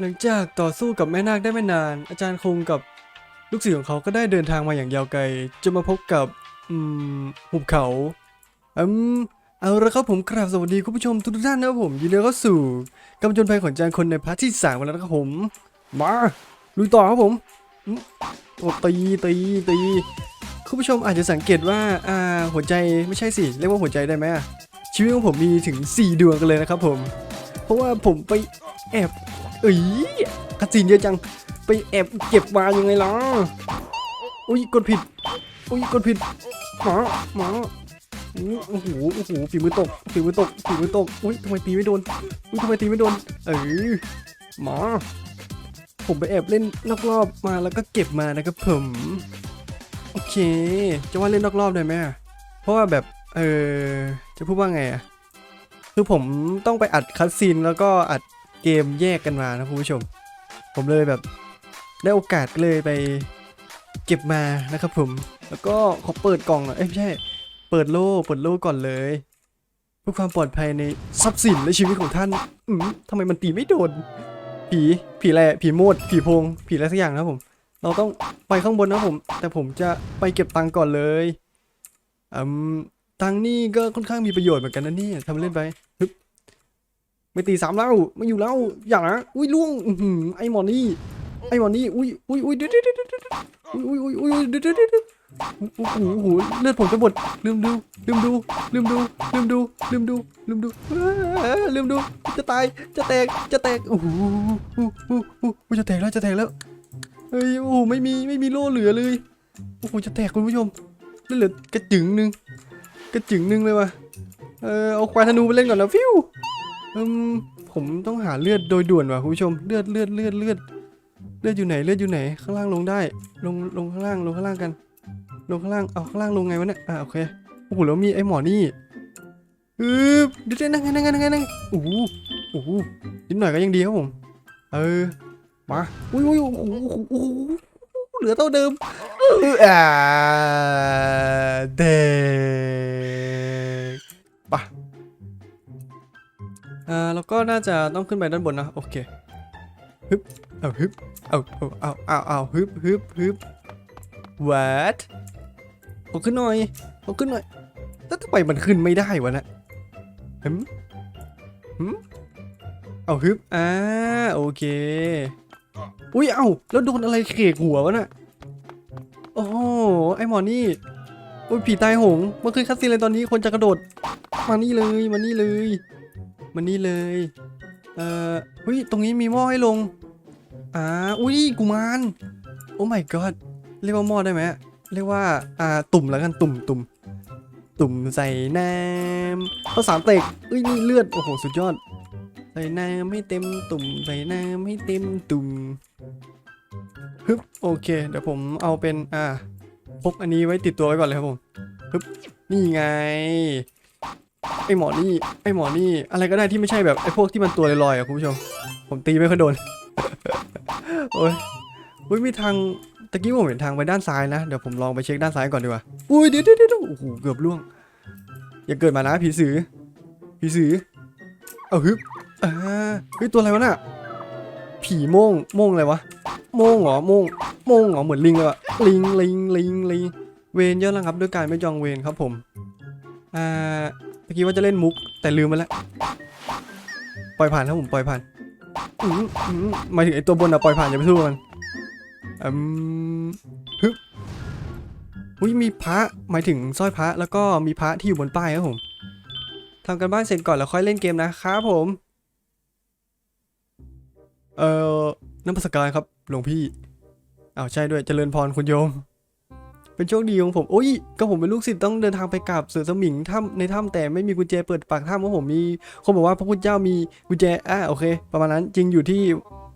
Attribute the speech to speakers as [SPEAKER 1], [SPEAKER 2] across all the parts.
[SPEAKER 1] หลังจากต่อสู้กับแม่นาคได้ไม่นาน อาจารย์คงกับลูกศิษย์ของเขาก็ได้เดินทางมาอย่างยาวไกลจนมาพบกับอืมหุบเขาอืมเอาละครับผมกราบสวัสดีคุณผู้ชมทุกท่านนะครับผมยินดีเข้าสู่กำจนภัยของอาจารย์คนในพาร์ทที่สามแล้วนะครับผมมาลุยต่อครับผมโอ้ตีตีตีคุณผู้ชมอาจจะสังเกตว่าอ่าหัวใจไม่ใช่สิเรียกว่าหัวใจได้ไหมชีวิตของผมมีถึง 4 ดวงกันเลยนะครับผม เพราะว่าผมไปแอบ เอ้ยคาสินเยอะจัง ไปแอบเก็บมายังไงล่ะ อุ้ยกดผิด อุ้ยกดผิด หมา หมาโอ้โห โอ้โหฝีมือตกฝีมือตกฝีมือตก อุ้ยทำไมตีไม่โดน อุ้ยทำไมตีไม่โดน เออหมา ผมไปแอบเล่นนอกรอบมาแล้วก็เก็บมานะครับผม โอเค จะว่าเล่นนอกรอบได้ไหมเพราะว่าแบบ เออจะพูดว่าไงอะคือผมต้องไปอัดคัดซีนแล้วก็อัด กมแยกกันมานะคุณผู้ชม ผมเลยแบบได้โอกาสเลยไปเก็บมานะครับผม แล้วก็ขอเปิดกล่องหน่อยเอ้ยไม่ใช่ เปิดโล่เปิดโล่ก่อนเลยเพื่อความปลอดภัยในทรัพย์สินและชีวิตของท่าน อืมทำไมมันตีไม่โดน ผี ผีอะไร ผีโมด ผีพง ผีอะไรสักอย่างนะผม เราต้องไปข้างบนนะผม แต่ผมจะไปเก็บตังค์ก่อนเลย อืม ตังค์นี่ก็ค่อนข้างมีประโยชน์เหมือนกันนะเนี่ยทำเล่นไป ไม่ตีสามแล้วไม่อยู่แล้วอย่างนะอุ้ยล่วงอื้อหือไอหมอนี่ไอหมอนี่อุ้ยอุ้ยอุ้ยเดี๋ยวเดี๋ยวเดี๋ยวเดี๋ยวอุ้ยอุ้ยอุ้ยอุ้ยเดี๋ยวเดี๋ยวเดี๋ยวเดี๋ยวโอ้โหโอ้โหเลือดผมจะหมดลืมดูลืมดูลืมดูลืมดูลืมดูลืมดูเอ้อลืมดูจะตายจะแตกจะแตกโอ้โหโอ้โหโอ้โหโอ้โหจะแตกแล้วจะแตกแล้วเฮ้ยโอ้โหไม่มีไม่มีโล่เหลือเลยโอ้โหจะแตกคุณผู้ชมเหลือกระจึงหนึ่งกระจึงหนึ่งเลยว่ะเออเอาควายธนูไปเล่นก่อนนะฟิว อืมผมต้องหาเลือดโดยด่วนว่ะคุณผู้ชมเลือดเลือดเลือดเลือดเลือดอยู่ไหนเลือดอยู่ไหน ข้างล่างลงได้ ลงลงข้างล่างลงข้างล่างกัน ลงข้างล่างเอาข้างล่างลงไงวะเนี่ยอ่าโอเคโอ้โหแล้วมีไอ้หมอนี่อือเดี๋ยวนั่งไงนั่งไงนั่งไงนั่งโอ้โหโอ้โหนิดหน่อยก็ยังดีครับผม เออมาอุ้ยอุ้ยโอ้โหโอ้โหเหลือเท่าเดิมอ่าเด็ อ่าแล้วก็น่าจะต้องขึ้นไปด้านบนนะโอเคฮึบเอาฮึบเอาเอาเอาเอาเอาฮึบฮึบฮึบ what เอาขึ้นหน่อยเอาขึ้นหน่อยแล้วทำไมมันขึ้นไม่ได้วะเนะฮึมฮึมเอาฮึบอ่าโอเคอุ้ยเอ้าแล้วโดนอะไรเขกหัววะน่ะโอ้โหไอหมอนี่อุ้ยผีตายโหงมื่อคืนคัสซีนเลยตอนนี้คนจะกระโดด มานี่เลยมานี่เลย มานี่เลย เอ่ออุ้ย ตรงนี้มีหม้อให้ลง อ่า อุ้ย กุมาร โอ้ my god เรียกว่าหม้อได้ไหม เรียกว่า อ่า ตุ่มแล้วกัน ตุ่มตุ่มตุ่มใส่น้ำข้าวสามเตกอุ้ย นี่เลือด โอ้โห สุดยอด ใส่น้ำให้เต็มตุ่ม ใส่น้ำให้เต็มตุ่มฮึบ โอเค เดี๋ยวผมเอาเป็น อ่าพกอันนี้ไว้ติดตัวไว้ก่อนเลยครับผมฮึบ นี่ไง ไอหมอนี่ไอหมอนี่อะไรก็ได้ที่ไม่ใช่แบบไอพวกที่มันตัวลอยๆอะคุณผู้ชม ผมตีไม่ค่อยโดน โอ้ยอุ้ยมีทางตะกี้ผมเห็นทางไปด้านซ้ายนะเดี๋ยวผมลองไปเช็คด้านซ้ายก่อนดีกว่าอุ้ยเดี๋ยวเดี๋ยวเดี๋ยวโอ้โหเกือบล่วง อย่าเกิดมานะผีสือผีสือเอาฮึบอ่าเฮ้ยตัวอะไรวะน่ะผีโม่งโม่งอะไรวะโม่งเหรอโม่งโม่งเหรอเหมือนลิงเลยอะลิงลิงลิงลิงเวนเยอะแล้วครับด้วยการไม่จองเวนครับผมอ่า มื่อกี้ว่าจะเล่นมุก แต่ลืมไปแล้ว ปล่อยผ่านครับผมปล่อยผ่านหมายถึงไอตัวบนอะปล่อยผ่านอย่าไปสู้มันอืมฮึอุ้ยมีพระหมายถึงสร้อยพระแล้วก็มีพระที่อยู่บนป้ายครับผมทำกันบ้านเสร็จก่อนแล้วค่อยเล่นเกมนะครับผม เอ่อน้ำพัสการครับหลวงพี่อ้าวใช่ด้วยเจริญพรคุณโยม เป็นโชคดีของผมโอ้ยก็ผมเป็นลูกศิษย์ต้องเดินทางไปกราบเสือสมิงถ้ำในถ้ำแต่ไม่มีกุญแจเปิดปากถ้ำเพราะผมมีคนบอกว่าพระพุทธเจ้ามีกุญแจอ่าโอเค ประมาณนั้นจริงอยู่ที่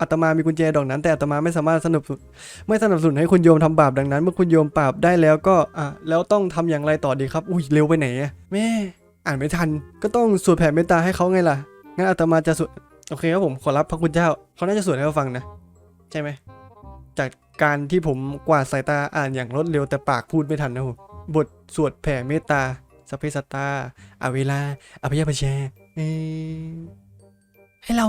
[SPEAKER 1] อาตมามีกุญแจดอกนั้น แต่อาตมาไม่สามารถสนับสนุนไม่สนับสนุนให้คุณโยมทำบาปดังนั้น เมื่อคุณโยมปราบได้แล้วก็อะแล้วต้องทำอย่างไรต่อดีครับ อุ้ยเร็วไปไหนอะแม่อ่านไม่ทัน ก็ต้องสวดแผ่เมตตาให้เขาไงล่ะงั้นอาตมาจะสวดโอเคครับผมขอรับพระคุณเจ้าเขาน่าจะสวดให้เราฟังนะ ใช่ไหม จากการที่ผมกวาดสายตาอ่านอย่างรวดเร็วแต่ปากพูดไม่ทันนะผมบทสวดแผ่เมตตาสัพเพสตาอาเวลาอภิยปชแชเอให้เรา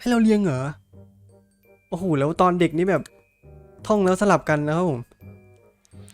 [SPEAKER 1] ให้เราเรียงเหรอ โอ้โห แล้วตอนเด็กนี่แบบ ท่องแล้วสลับกันนะครับผม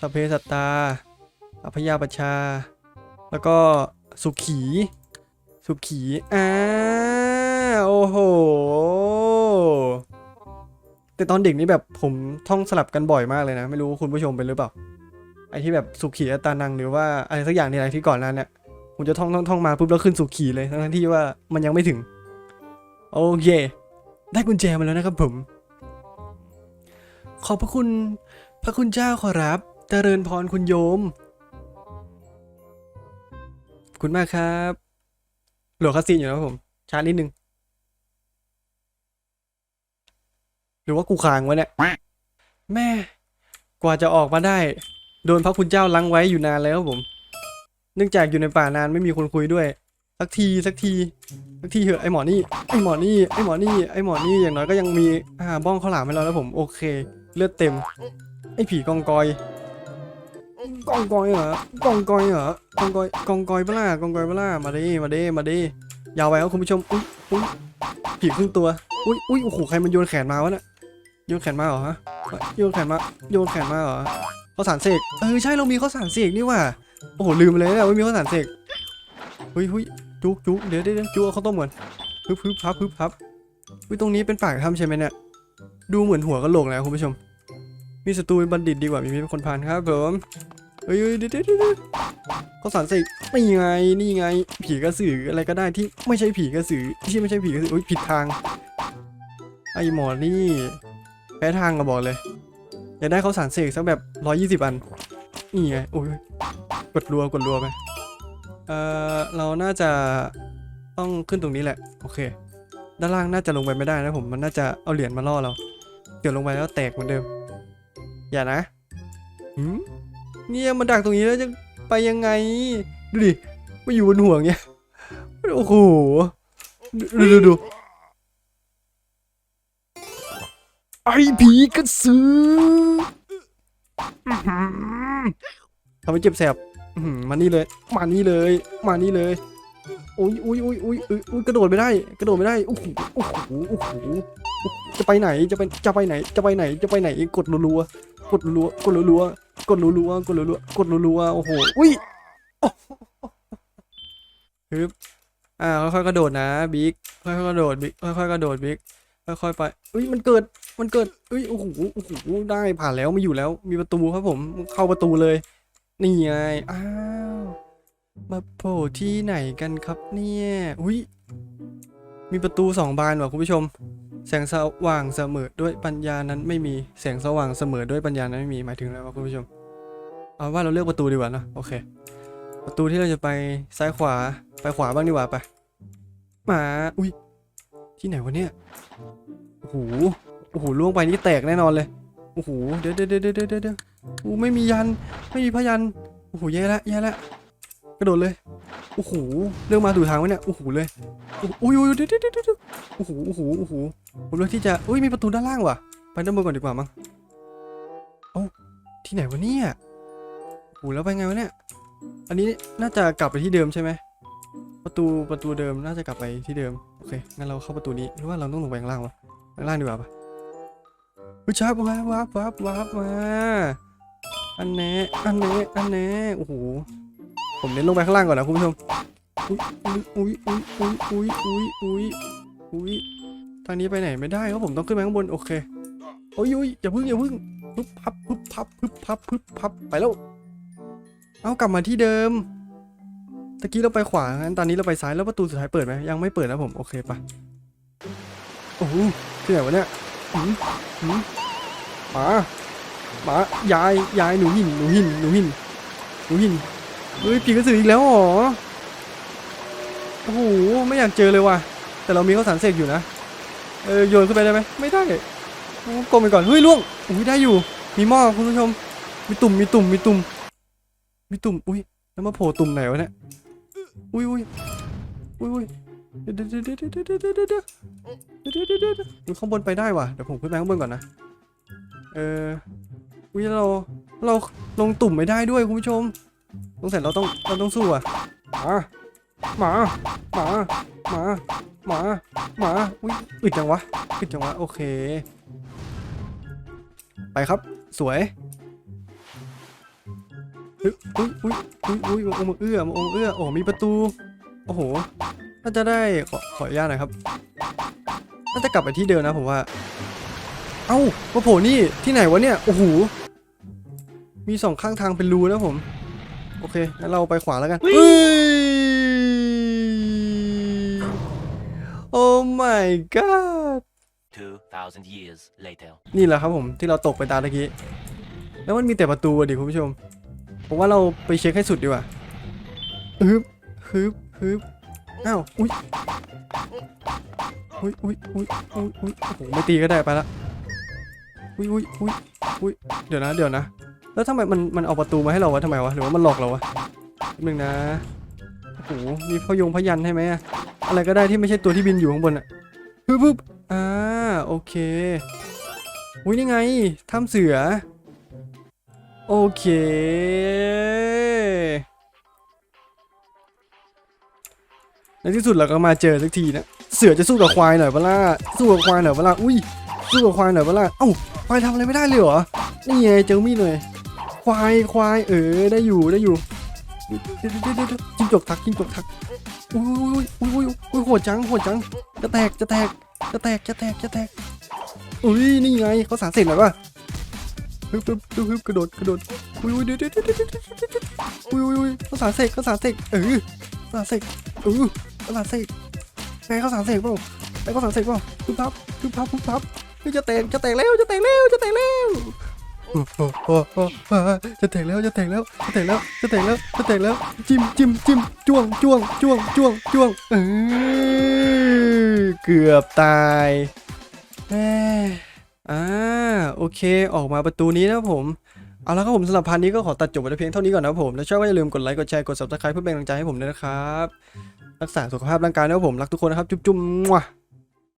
[SPEAKER 1] สัพเพสตาอพยาปชชา แล้วก็สุขี สุขีอ่าโอ้โห แต่ตอนเด็กนี่แบบผมท่องสลับกันบ่อยมากเลยนะ ไม่รู้คุณผู้ชมเป็นหรือเปล่า ไอที่แบบสุขีอัตานังหรือว่าอะไรสักอย่างในอะไรที่ก่อนนั้นเนี่ยผมจะท่องท่องท่องมาปุ๊บแล้วขึ้นสุขีเลยทั้งที่ว่ามันยังไม่ถึง โอเค ได้กุญแจมาแล้วนะครับผม ขอบพระคุณ พระคุณเจ้าขอรับ เจริญพรคุณโยม คุณมากครับ หลดคาซีนอยู่นะผมช้านิดนึง หรือว่ากูค้างวะเนี่ย แม่ กว่าจะออกมาได้ โดนพระคุณเจ้าลังไว้อยู่นานแล้วผม เนื่องจากอยู่ในป่านานไม่มีคนคุยด้วย สักทีสักทีสักทีเถอะไอหมอนี่ไอหมอนี่ไอหมอนี่ไอหมอนี่อย่างน้อยก็ยังมีอ่าบ้องข้าวหลามให้เราแล้วผมโอเค เลือดเต็ม ไอผีกองกอยกองกอยเหรอกองกอยเหรอกองกอยกองกอยเปล่ากองกอยเปล่ามาดิมาดิมาดิยาวไปครับคุณผู้ชมอุ้ยอุ้ยผีครึ่งตัวอุ้ยอุ้ยโอ้โหใครมันโยนแขนมาวะเนี่ย โยนแขนมาเหรอฮะโยนแขนมาโยนแขนมาเหรอข้าวสารเสกเออใช่เรามีข้าวสารเสกนี่ว่าโอ้โหลืมไปเลยเนี่ยว่ามีข้าวสารเสกเฮ้ยเฮ้ยจุกจุกเดี๋ยวเดี๋ยวยวจุกเอาข้าวต้มก่อนฮึบฮึบพับฮึบพับอุ้ยตรงนี้เป็นปากถ้ำใช่ไหมเนี่ยดูเหมือนหัวกะโหลกเลยนะคุณผู้ชม มีศัตรูเป็นบัณฑิตดีกว่ามีมีคนพานครับผมเฮ้ยเฮ้ยเดี๋ยวเดี๋ยวเดี๋ยวเข้าวสารเสกนี่ไงนี่ไง ผีกระสืออะไรก็ได้ที่ไม่ใช่ผีกระสือที่ไม่ใช่ผีกระสือโอ้ยผิดทางไอหมอนี่ พ้ทางก็บอกเลยอยากได้เขาสารเสกสักแบบร้อยยี่สิบอัน นี่ไงโอ้ยกดรัวกดรัวไปเอ่อเราน่าจะต้องขึ้นตรงนี้แหละ โอเค ด้านล่างน่าจะลงไปไม่ได้นะผมมันน่าจะเอาเหรียญมาล่อเราเดี๋ยวลงไปแล้วแตกเหมือนเดิม อย่านะหืมเนี่ยมันดักตรงนี้แล้วจะไปยังไง ดูดิมาอยู่บนห่วงเนี่ยโอ้โห ดูดูดู ไอผีกระสืออื้อทำให้เจ็บแสบมานี่เลย มานี่เลย มานี่เลยอุ้ยอุ้ยอุ้ยอุ้ยอุ้ยอุ้ยกระโดดไม่ได้ กระโดดไม่ได้โอ้โหโอ้โหโอ้โหจะไปไหนจะไปจะไปไหนจะไปไหนจะไปไหนกดรัวๆกดรัวๆกดรัวๆกดรัวๆกดรัวๆกดรัวๆโอ้โหอุ้ยโอ้โหฮึบอ่าค่อยๆกระโดดนะบิ๊กค่อยๆกระโดดบิ๊กค่อยๆกระโดดบิ๊กค่อยๆไปอุ้ยมันเกิด มันเกิดอุ้ยโอ้โหโอ้โหได้ผ่านแล้วไม่อยู่แล้ว มีประตูครับผมเข้าประตูเลย นี่ไงอ้าวมาโผล่ที่ไหนกันครับเนี่ยอุ้ยมีประตูสองบานว่ะคุณผู้ชม แสงสว่างเสมอด้วยปัญญานั้นไม่มีแสงสว่างเสมอด้วยปัญญานั้นไม่มีหมายถึงอะไรวะคุณผู้ชมเอาว่าเราเลือกประตูดีกว่านะโอเค ประตูที่เราจะไปซ้ายขวาไปขวาบ้างดีกว่าไปมาอุ้ยที่ไหนวะเนี่ยโอ้โห โอ้โหล่วงไปนี่แตกแน่นอนเลยโอ้โหเดี๋ยวเดี๋ยวเดี๋ยวเดี๋ยวเดี๋ยวโอ้ไม่มียันไม่มีพยันโอ้โหแย่ละแย่ละกระโดดเลยโอ้โหเรื่องมาถูกทางวะเนี่ยโอ้โหเลยโอ้โอ้ยยเดี๋ยวเดี๋ยวเดี๋ยวเดี๋ยวโอ้โหโอ้โหโอ้โหผมเลือกที่จะอุ้ยมีประตูด้านล่างว่ะ ไปด้านบนก่อนดีกว่ามั้งเอ้ที่ไหนวะเนี่ยโอ้โหแล้วไปไงวะเนี่ยอันนี้น่าจะกลับไปที่เดิมใช่ไหมประตูประตูเดิมน่าจะกลับไปที่เดิมโอเคงั้นเราเข้าประตูนี้หรือว่าเราต้องลงไปข้างล่างวะข้างล่างดีกว่าปะ วิชาวับวับวับวับมาอันแน่อันแน่อันแน่โอ้โหผมเน้นลงไปข้างล่างก่อนนะคุณผู้ชมอุ้ยอุ้ยอุ้ยอุ้ยอุ้ยอุ้ยอุ้ยทางนี้ไปไหนไม่ได้เพราบผมต้องขึ้นไปข้างบนโอเคโอ้ยอุ้ยอย่าพึ่งอย่าพึ่งพึบพับพึบพับพึบพับพึบพับไปแล้ว เอากลับมาที่เดิมตะกี้เราไปขวางั้นตอนนี้เราไปซ้ายแล้วประตูสุดท้ายเปิดไหมยังไม่เปิดนะผมโอเคปะโอ้ที่ไหนวะเนี่ย หืมหืมหมาหมายายยายหนูหินหนูหินหนูหินหนูหินเฮ้ยผีกระสืออีกแล้วเหรอโอ้โหไม่อยากเจอเลยว่ะ แต่เรามีข้าวสารเสกอยู่นะเออโยนขึ้นไปได้ไหมไม่ได้โอ้กลมไปก่อนเฮ้ยล่วงอุ้ยได้อยู่ มีหม้อคุณผู้ชม มีตุ่มมีตุ่มมีตุ่มมีตุ่มอุ้ยแล้วมาโผล่ตุ่มไหนวะเนี่ยอุ้ยอุ้ยอุ้ยอุ้ย เดี๋ยววมันข้างบนไปได้ว่ะเดี๋ยวผมขึ้นไปข้างบนก่อนนะเออวิเราเราลงตุ่มไม่ได้ด้วยคุณผู้ชมต้องเสร็จเราต้องเราต้องสู้อะหมาหมาหมาหมาหมาหมาอุ้ยอึดจังวะอึดจังวะโอเค ไปครับสวยอุ้ยอุ้ยอุ้ยอุ้ยมองเอื้อมองเอื้อโอ้มีประตูโอ้โห น่าจะได้ขอขออนุญาตหน่อยครับ น่าจะกลับไปที่เดิมนะผมว่า เอ้ามาโผล่นี่ที่ไหนวะเนี่ย โอ้โห มีสองข้างทางเป็นรูนะผม โอเค งั้นเราไปขวาแล้วกัน
[SPEAKER 2] อุ๊ย
[SPEAKER 1] เฮ้ยโอ้ my god
[SPEAKER 3] 2,000 years later.
[SPEAKER 1] นี่แหละครับผมที่เราตกไปตาตะกี้ แล้วมันมีแต่ประตูอะดิคุณผู้ชม ผมว่าเราไปเช็คให้สุดดีกว่าฮึบฮึบฮึบ อ้าวอุ้ยอุ้ยอุ้ยอุ้ยอุ้ยอุ้ยโอ้โหไม่ตีก็ได้ไปละอุ้ยอุ้ยอุ้ยอุ้ยเดี๋ยวนะเดี๋ยวนะ แล้วทำไมมันมันเอาประตูมาให้เราวะทำไมวะหรือว่ามันหลอกเราวะแป๊บนึงนะโอ้โหมีพยงพยันให้ไหมอะอะไรก็ได้ที่ไม่ใช่ตัวที่บินอยู่ข้างบนอะฮึบฮึบอ่าโอเคอุ้ยนี่ไงถ้ำเสือ โอเค ในที่สุดเราก็มาเจอสักทีนะ เสือจะสู้กับควายหน่อยเปล่าสู้กับควายหน่อยเปล่าอุ้ย สู้กับควายหน่อยเปล่าเอ้า ควายทำอะไรไม่ได้เลยเหรอ นี่ไงเจอมีดหน่อย ควาย ควาย เออ ได้อยู่ ได้อยู่จิ้งจกทักจิ้งจกทัก อุ้ยอุ้ยอุ้ยอุ้ยโหดจัง โหดจัง จะแตก จะแตก จะแตก จะแตก จะแตก อุ้ย นี่ไงเขาสารเสร็จแล้วป่ะฮึบฮึบฮึบฮึบกระโดด กระโดด อุ้ยอุ้ยเดี๋ยวเดี๋ยวเดี๋ยวเดี๋ยวเดี๋ยวอุ้ยอุ้ยอุ้ยเขาสารเสกเขาสารเสกเออสารเสกเออ ขาสารเสกแม่เขาสารเสกเปล่าแม่เขาสารเสกเปล่าปุ๊บปั๊บปุ๊บปั๊บปุ๊บปั๊บจะแตกจะแตกแล้วจะแตกแล้วจะแตกแล้วโอ้โหจะแตกแล้วจะแตกแล้วจะแตกแล้วจะแตกแล้วจะแตกแล้วจิ้มจิ้มจิ้มจ้วงจ้วงจ้วงจ้วงจ้วงเออเกือบตายแอ่าโอเคออกมาประตูนี้นะผมเอาละครับผมสำหรับพาร์ทนี้ก็ขอตัดจบไว้เพียงเท่านี้ก่อนนะผมแล้วชอบก็อย่าลืมกดไลค์ กดแชร์ กด subscribe เพื่อเป็นกำลังใจให้ผมด้วยนะครับ รักษาสุขภาพร่างกายนะครับผม รักทุกคนนะครับ จุ๊บจุ๊บมั่ว